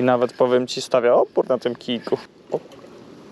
I nawet powiem ci, stawia opór na tym kijku. O,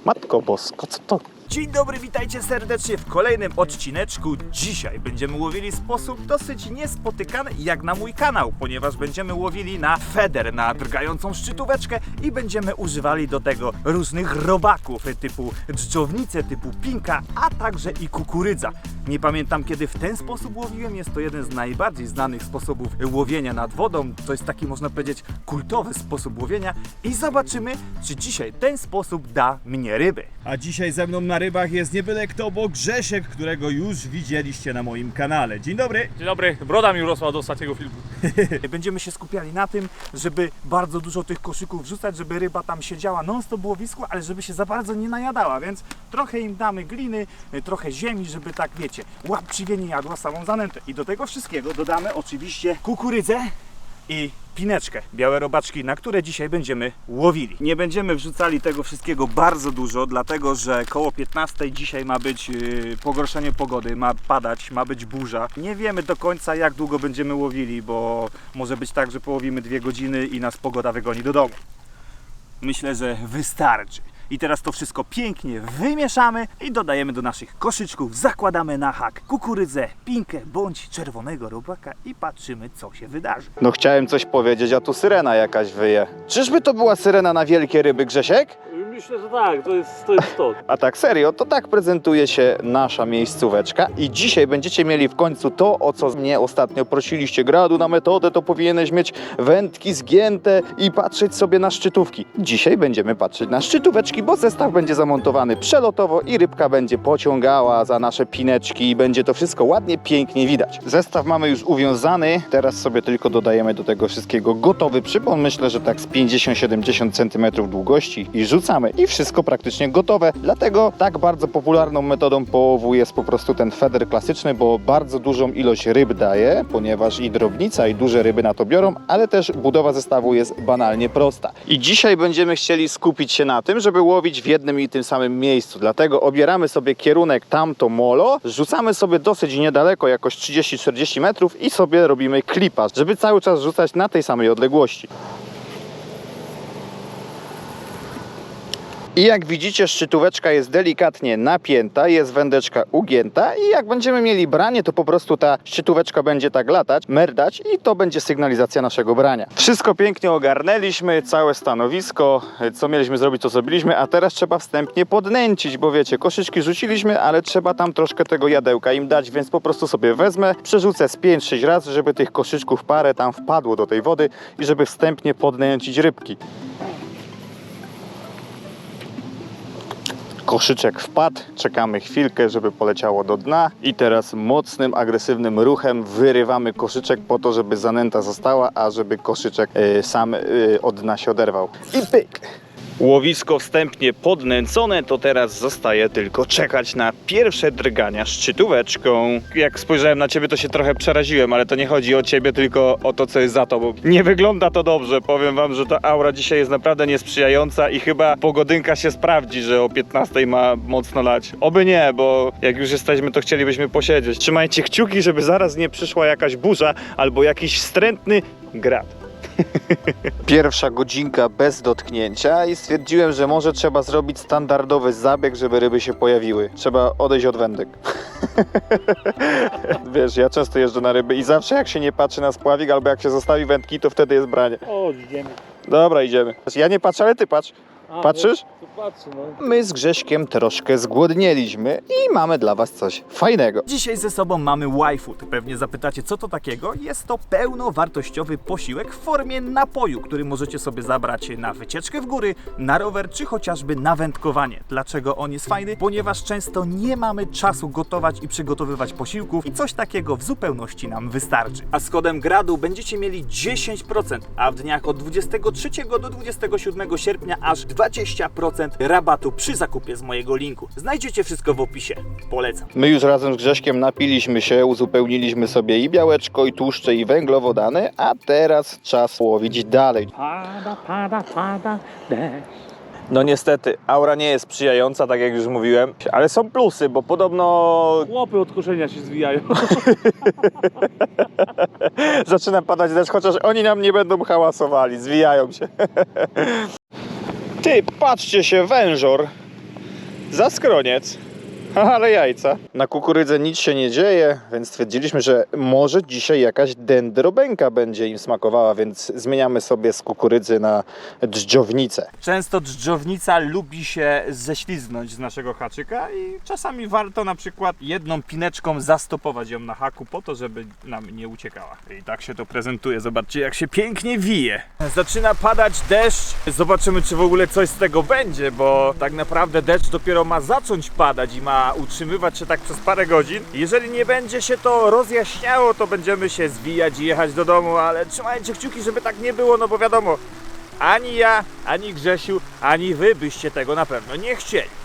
matko bosko, co to? Dzień dobry, witajcie serdecznie w kolejnym odcineczku. Dzisiaj będziemy łowili w sposób dosyć niespotykany jak na mój kanał, ponieważ będziemy łowili na feder, na drgającą szczytóweczkę i będziemy używali do tego różnych robaków typu dżdżownice, typu pinka, a także i kukurydza. Nie pamiętam kiedy w ten sposób łowiłem, jest to jeden z najbardziej znanych sposobów łowienia nad wodą. To jest taki można powiedzieć kultowy sposób łowienia i zobaczymy, czy dzisiaj ten sposób da mnie ryby. A dzisiaj ze mną na rybach jest nie byle kto, bo Grzesiek, którego już widzieliście na moim kanale. Dzień dobry. Dzień dobry, broda mi urosła od ostatniego filmu. Będziemy się skupiali na tym, żeby bardzo dużo tych koszyków wrzucać, żeby ryba tam siedziała non stop w łowisku, ale żeby się za bardzo nie najadała, więc trochę im damy gliny, trochę ziemi, żeby tak wiecie, łapczywie nie jadła samą zanętę. I do tego wszystkiego dodamy oczywiście kukurydzę i pineczkę, białe robaczki, na które dzisiaj będziemy łowili. Nie będziemy wrzucali tego wszystkiego bardzo dużo, dlatego że koło 15 dzisiaj ma być yy, pogorszenie pogody, ma padać, ma być burza. Nie wiemy do końca jak długo będziemy łowili, bo może być tak, że połowimy dwie godziny i nas pogoda wygoni do domu. Myślę, że wystarczy. I teraz to wszystko pięknie wymieszamy i dodajemy do naszych koszyczków. Zakładamy na hak kukurydzę, pinkę bądź czerwonego robaka i patrzymy co się wydarzy. No chciałem coś powiedzieć, a tu syrena jakaś wyje. Czyżby to była syrena na wielkie ryby, Grzesiek? Myślę, że tak, to jest to. Jest to. A tak serio, to tak prezentuje się nasza miejscóweczka i dzisiaj będziecie mieli w końcu to, o co mnie ostatnio prosiliście. Gradu na metodę to powinieneś mieć wędki zgięte i patrzeć sobie na szczytówki. Dzisiaj będziemy patrzeć na szczytóweczki, bo zestaw będzie zamontowany przelotowo i rybka będzie pociągała za nasze pineczki i będzie to wszystko ładnie, pięknie widać. Zestaw mamy już uwiązany, teraz sobie tylko dodajemy do tego wszystkiego gotowy przypon. Myślę, że tak z 50-70 cm długości i rzucamy i wszystko praktycznie gotowe. Dlatego tak bardzo popularną metodą połowu jest po prostu ten feder klasyczny, bo bardzo dużą ilość ryb daje, ponieważ i drobnica i duże ryby na to biorą, ale też budowa zestawu jest banalnie prosta. I dzisiaj będziemy chcieli skupić się na tym, żeby łowić w jednym i tym samym miejscu. Dlatego obieramy sobie kierunek tamto molo, rzucamy sobie dosyć niedaleko, jakoś 30-40 metrów i sobie robimy klipa, żeby cały czas rzucać na tej samej odległości. I jak widzicie, szczytóweczka jest delikatnie napięta, jest wędeczka ugięta i jak będziemy mieli branie, to po prostu ta szczytóweczka będzie tak latać, merdać i to będzie sygnalizacja naszego brania. Wszystko pięknie ogarnęliśmy, całe stanowisko, co mieliśmy zrobić, to zrobiliśmy, a teraz trzeba wstępnie podnęcić, bo wiecie, koszyczki rzuciliśmy, ale trzeba tam troszkę tego jadełka im dać, więc po prostu sobie wezmę, przerzucę z 5-6 razy, żeby tych koszyczków parę tam wpadło do tej wody i żeby wstępnie podnęcić rybki. Koszyczek wpadł, czekamy chwilkę, żeby poleciało do dna i teraz mocnym, agresywnym ruchem wyrywamy koszyczek po to, żeby zanęta została, a żeby koszyczek e, sam e, od dna się oderwał. I pyk! Łowisko wstępnie podnęcone, to teraz zostaje tylko czekać na pierwsze drgania szczytóweczką. Jak spojrzałem na ciebie, to się trochę przeraziłem, ale to nie chodzi o ciebie, tylko o to, co jest za tobą. Nie wygląda to dobrze, powiem wam, że ta aura dzisiaj jest naprawdę niesprzyjająca i chyba pogodynka się sprawdzi, że o 15 ma mocno lać. Oby nie, bo jak już jesteśmy, to chcielibyśmy posiedzieć. Trzymajcie kciuki, żeby zaraz nie przyszła jakaś burza albo jakiś wstrętny grad. Pierwsza godzinka bez dotknięcia i stwierdziłem, że może trzeba zrobić standardowy zabieg, żeby ryby się pojawiły. Trzeba odejść od wędek. Wiesz, ja często jeżdżę na ryby i zawsze jak się nie patrzy na spławik albo jak się zostawi wędki, to wtedy jest branie. O, idziemy. Dobra, idziemy. Ja nie patrzę, ale ty patrz. A, Patrzysz? To patrzę, no. My z Grześkiem troszkę zgłodnieliśmy i mamy dla was coś fajnego. Dzisiaj ze sobą mamy Y-Food. Pewnie zapytacie, co to takiego? Jest to pełnowartościowy posiłek w formie napoju, który możecie sobie zabrać na wycieczkę w góry, na rower czy chociażby na wędkowanie. Dlaczego on jest fajny? Ponieważ często nie mamy czasu gotować i przygotowywać posiłków i coś takiego w zupełności nam wystarczy. A z kodem GRADU będziecie mieli 10%, a w dniach od 23 do 27 sierpnia aż 20% rabatu przy zakupie z mojego linku. Znajdziecie wszystko w opisie. Polecam. My już razem z Grześkiem napiliśmy się, uzupełniliśmy sobie i białeczko, i tłuszcze, i węglowodany, a teraz czas łowić dalej. Pada, pada, pada, deszcz. No niestety, aura nie jest sprzyjająca, tak jak już mówiłem, ale są plusy, bo podobno Łopy od koszenia się zwijają. zaczyna padać deszcz, chociaż oni nam nie będą hałasowali, zwijają się. Ty, patrzcie się, wężor. Za skroniec. Ale jajca. Na kukurydze nic się nie dzieje, więc stwierdziliśmy, że może dzisiaj jakaś dendrobęka będzie im smakowała, więc zmieniamy sobie z kukurydzy na dżdżownicę. Często dżdżownica lubi się ześliznąć z naszego haczyka i czasami warto na przykład jedną pineczką zastopować ją na haku po to, żeby nam nie uciekała. I tak się to prezentuje. Zobaczcie jak się pięknie wije. Zaczyna padać deszcz. Zobaczymy czy w ogóle coś z tego będzie, bo tak naprawdę deszcz dopiero ma zacząć padać i ma utrzymywać się tak przez parę godzin. Jeżeli nie będzie się to rozjaśniało, to będziemy się zwijać i jechać do domu, ale trzymajcie kciuki, żeby tak nie było, no bo wiadomo, ani ja, ani Grzesiu, ani wy byście tego na pewno nie chcieli.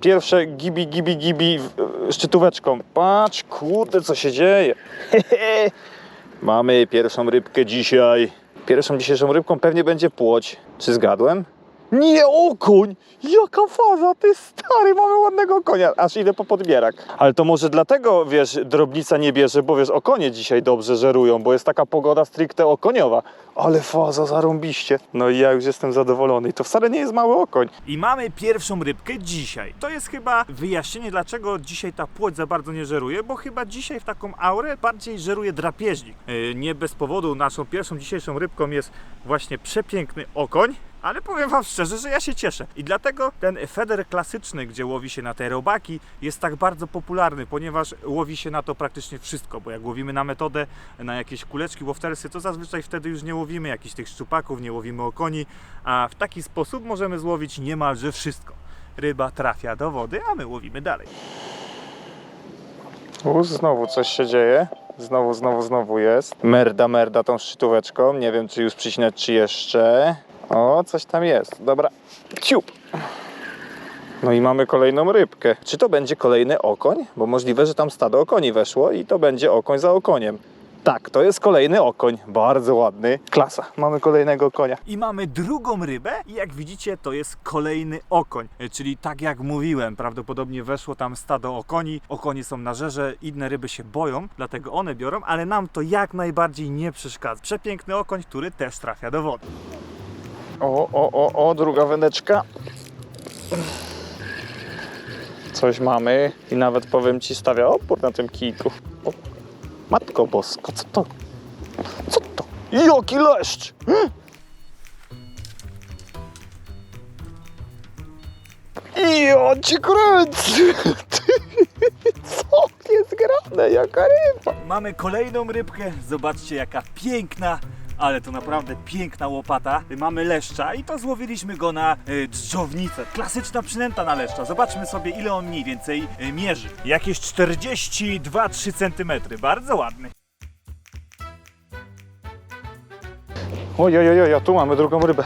Pierwsze gibi, gibi, gibi w- szczytóweczką. Patrz, kurde, co się dzieje. Mamy pierwszą rybkę dzisiaj. Pierwszą dzisiejszą rybką pewnie będzie płoć. Czy zgadłem? Nie, okoń! Jaka faza, ty stary, mamy ładnego konia. Aż idę po podbierak. Ale to może dlatego, wiesz, drobnica nie bierze, bo wiesz, okonie dzisiaj dobrze żerują, bo jest taka pogoda stricte okoniowa. Ale faza, zarąbiście. No i ja już jestem zadowolony. I to wcale nie jest mały okoń. I mamy pierwszą rybkę dzisiaj. To jest chyba wyjaśnienie, dlaczego dzisiaj ta płoć za bardzo nie żeruje, bo chyba dzisiaj w taką aurę bardziej żeruje drapieżnik. Yy, Nie bez powodu naszą pierwszą dzisiejszą rybką jest właśnie przepiękny okoń. Ale powiem Wam szczerze, że ja się cieszę. I dlatego ten feder klasyczny, gdzie łowi się na te robaki, jest tak bardzo popularny, ponieważ łowi się na to praktycznie wszystko. Bo jak łowimy na metodę, na jakieś kuleczki, łowtersy, to zazwyczaj wtedy już nie łowimy jakichś tych szczupaków, nie łowimy okoni, a w taki sposób możemy złowić niemalże wszystko. Ryba trafia do wody, a my łowimy dalej. U, znowu coś się dzieje. Znowu, znowu, znowu jest. Merda, merda tą szczytóweczką. Nie wiem, czy już przycinać, czy jeszcze. O, coś tam jest. Dobra. Ciup. No i mamy kolejną rybkę. Czy to będzie kolejny okoń? Bo możliwe, że tam stado okoni weszło i to będzie okoń za okoniem. Tak, to jest kolejny okoń. Bardzo ładny. Klasa. Mamy kolejnego konia. I mamy drugą rybę i jak widzicie to jest kolejny okoń. E, Czyli tak jak mówiłem, prawdopodobnie weszło tam stado okoni. Okonie są na żerze, inne ryby się boją, dlatego one biorą, ale nam to jak najbardziej nie przeszkadza. Przepiękny okoń, który też trafia do wody. O, o, o, o, druga wędeczka. Coś mamy i nawet powiem ci stawia opór na tym kijku. O, matko bosko, co to? Co to? Jaki leszcz! I on ci kręci! Co jest grane? Jaka ryba? Mamy kolejną rybkę, zobaczcie jaka piękna. Ale to naprawdę piękna łopata. Mamy leszcza i to złowiliśmy go na y. Klasyczna przynęta na leszcza. Zobaczmy sobie ile on mniej więcej y, mierzy. Jakieś 42-3 cm. Bardzo ładny. Oj, oj, oj, oj, a tu mamy drugą rybę.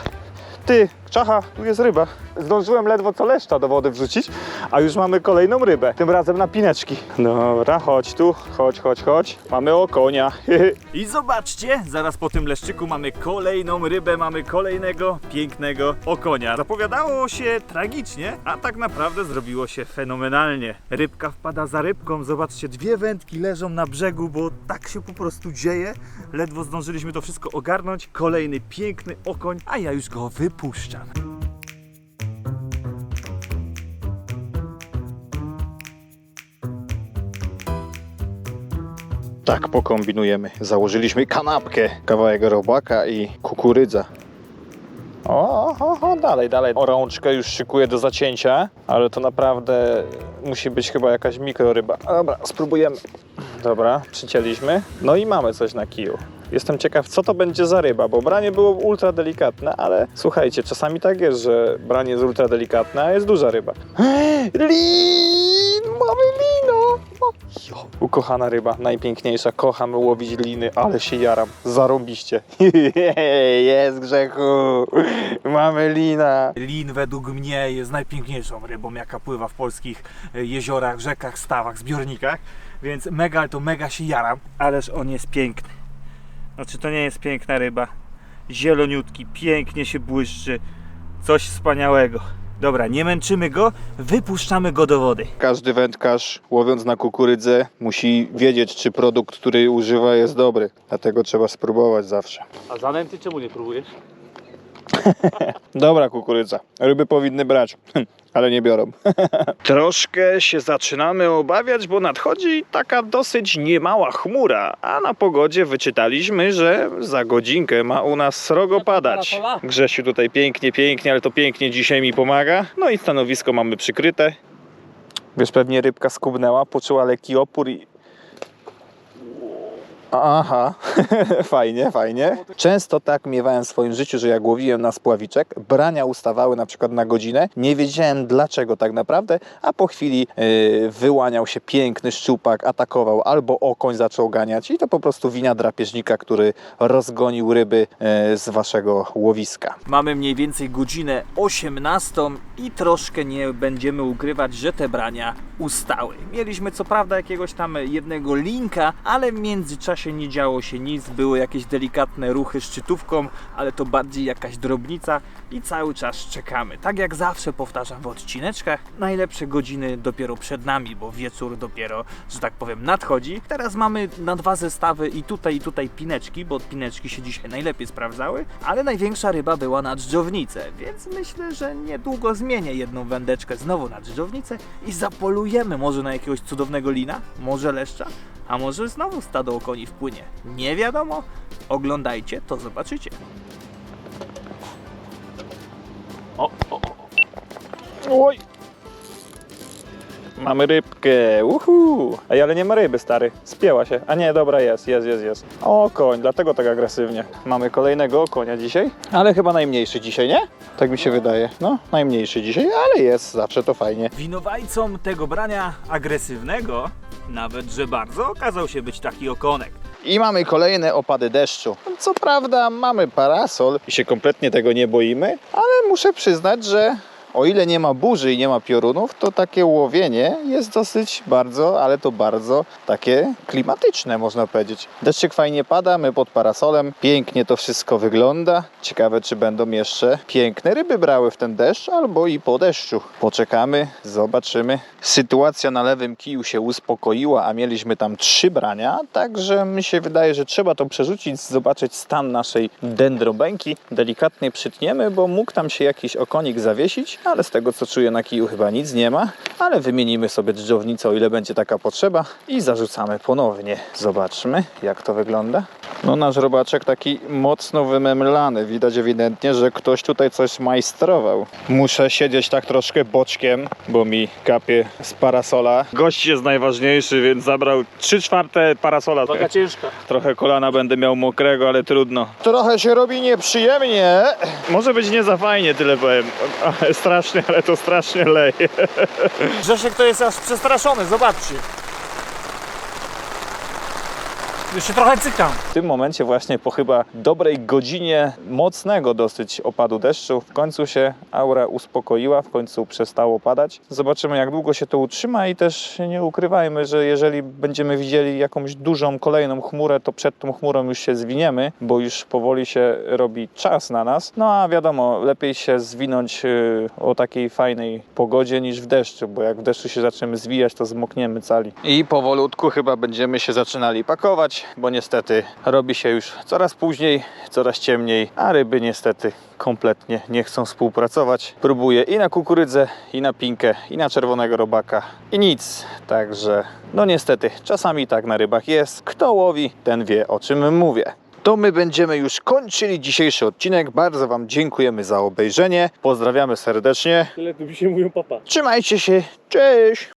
Ty, czacha, tu jest ryba. Zdążyłem ledwo co leszcza do wody wrzucić, a już mamy kolejną rybę. Tym razem na pineczki. Dobra, chodź tu, chodź, chodź, chodź. Mamy okonia. I zobaczcie, zaraz po tym leszczyku mamy kolejną rybę, mamy kolejnego pięknego okonia. Zapowiadało się tragicznie, a tak naprawdę zrobiło się fenomenalnie. Rybka wpada za rybką, zobaczcie, dwie wędki leżą na brzegu, bo tak się po prostu dzieje. Ledwo zdążyliśmy to wszystko ogarnąć. Kolejny piękny okoń, a ja już go wypuszczam. Tak, pokombinujemy. Założyliśmy kanapkę, kawałek robaka i kukurydza. O, o, o, dalej, dalej. Orączkę już szykuję do zacięcia, ale to naprawdę musi być chyba jakaś mikroryba. Dobra, spróbujemy. Dobra, przycięliśmy. No i mamy coś na kiju. Jestem ciekaw, co to będzie za ryba, bo branie było ultra delikatne, ale słuchajcie, czasami tak jest, że branie jest ultra delikatne, a jest duża ryba. Lin! Mamy lino! Jo, ukochana ryba, najpiękniejsza, kocham łowić liny, ale się jaram, zarąbiście. Jest Grzechu, mamy lina. Lin według mnie jest najpiękniejszą rybą, jaka pływa w polskich e, jeziorach, rzekach, stawach, zbiornikach. Więc mega, to mega się jaram. Ależ on jest piękny. Znaczy to nie jest piękna ryba. Zieloniutki, pięknie się błyszczy. Coś wspaniałego. Dobra, nie męczymy go, wypuszczamy go do wody. Każdy wędkarz łowiąc na kukurydzę musi wiedzieć, czy produkt, który używa jest dobry. Dlatego trzeba spróbować zawsze. A zanęty czemu nie próbujesz? Dobra kukurydza. Ryby powinny brać, ale nie biorą. Troszkę się zaczynamy obawiać, bo nadchodzi taka dosyć niemała chmura, a na pogodzie wyczytaliśmy, że za godzinkę ma u nas srogo padać. Grzesiu tutaj pięknie, pięknie, ale to pięknie dzisiaj mi pomaga. No i stanowisko mamy przykryte. Wiesz, pewnie rybka skubnęła, poczuła lekki opór i Aha, fajnie, fajnie. Często tak miewałem w swoim życiu, że jak łowiłem na spławiczek, brania ustawały na przykład na godzinę. Nie wiedziałem dlaczego tak naprawdę, a po chwili yy, wyłaniał się piękny szczupak, atakował albo okoń zaczął ganiać i to po prostu wina drapieżnika, który rozgonił ryby yy, z waszego łowiska. Mamy mniej więcej godzinę 18 i troszkę nie będziemy ukrywać, że te brania ustały. Mieliśmy co prawda jakiegoś tam jednego linka, ale w międzyczasie nie działo się nic, były jakieś delikatne ruchy szczytówką, ale to bardziej jakaś drobnica i cały czas czekamy. Tak jak zawsze powtarzam w odcineczkach, najlepsze godziny dopiero przed nami, bo wieczór dopiero, że tak powiem, nadchodzi. Teraz mamy na dwa zestawy i tutaj i tutaj pineczki, bo pineczki się dzisiaj najlepiej sprawdzały, ale największa ryba była na dżdżownicę, więc myślę, że niedługo zmienię jedną wędeczkę znowu na dżdżownicę i zapolujemy może na jakiegoś cudownego lina, może leszcza, a może znowu stado okoni wpłynie. Nie wiadomo, oglądajcie, to zobaczycie. O, o, o. Oj! Mamy rybkę, uhu! Ej, ale nie ma ryby, stary. Spięła się. A nie, dobra, jest, jest, jest, jest. O, koń, dlatego tak agresywnie. Mamy kolejnego konia dzisiaj, ale chyba najmniejszy dzisiaj, nie? Tak mi się wydaje. No, najmniejszy dzisiaj, ale jest, zawsze to fajnie. Winowajcą tego brania agresywnego, nawet że bardzo, okazał się być taki okonek. I mamy kolejne opady deszczu. Co prawda mamy parasol i się kompletnie tego nie boimy, ale muszę przyznać, że o ile nie ma burzy i nie ma piorunów, to takie łowienie jest dosyć bardzo, ale to bardzo takie klimatyczne można powiedzieć. Deszczyk fajnie pada, my pod parasolem, pięknie to wszystko wygląda. Ciekawe czy będą jeszcze piękne ryby brały w ten deszcz albo i po deszczu. Poczekamy, zobaczymy. Sytuacja na lewym kiju się uspokoiła, a mieliśmy tam trzy brania, także mi się wydaje, że trzeba to przerzucić, zobaczyć stan naszej dendrobęki. Delikatnie przytniemy, bo mógł tam się jakiś okonik zawiesić, ale z tego co czuję na kiju chyba nic nie ma. Ale wymienimy sobie dżdżownicę, o ile będzie taka potrzeba i zarzucamy ponownie. Zobaczmy, jak to wygląda. No nasz robaczek taki mocno wymemlany. Widać ewidentnie, że ktoś tutaj coś majstrował. Muszę siedzieć tak troszkę boczkiem, bo mi kapie z parasola. Gość jest najważniejszy, więc zabrał 3 czwarte parasola. Waga ciężka. Trochę kolana będę miał mokrego, ale trudno. Trochę się robi nieprzyjemnie. Może być nie za fajnie, tyle powiem. Ale strasznie, ale to strasznie leje. Grzesiek to jest aż przestraszony, zobaczcie. Już się trochę cykam. W tym momencie właśnie po chyba dobrej godzinie mocnego dosyć opadu deszczu w końcu się aura uspokoiła, w końcu przestało padać. Zobaczymy jak długo się to utrzyma i też nie ukrywajmy, że jeżeli będziemy widzieli jakąś dużą kolejną chmurę, to przed tą chmurą już się zwiniemy, bo już powoli się robi czas na nas. No a wiadomo, lepiej się zwinąć yy, o takiej fajnej pogodzie niż w deszczu, bo jak w deszczu się zaczniemy zwijać, to zmokniemy cali. I powolutku chyba będziemy się zaczynali pakować, bo niestety robi się już coraz później, coraz ciemniej, a ryby niestety kompletnie nie chcą współpracować. Próbuję i na kukurydzę, i na pinkę, i na czerwonego robaka i nic. Także no niestety, czasami tak na rybach jest. Kto łowi, ten wie o czym mówię. To my będziemy już kończyli dzisiejszy odcinek. Bardzo Wam dziękujemy za obejrzenie. Pozdrawiamy serdecznie. Tyle tu się mówią papa. Trzymajcie się. Cześć!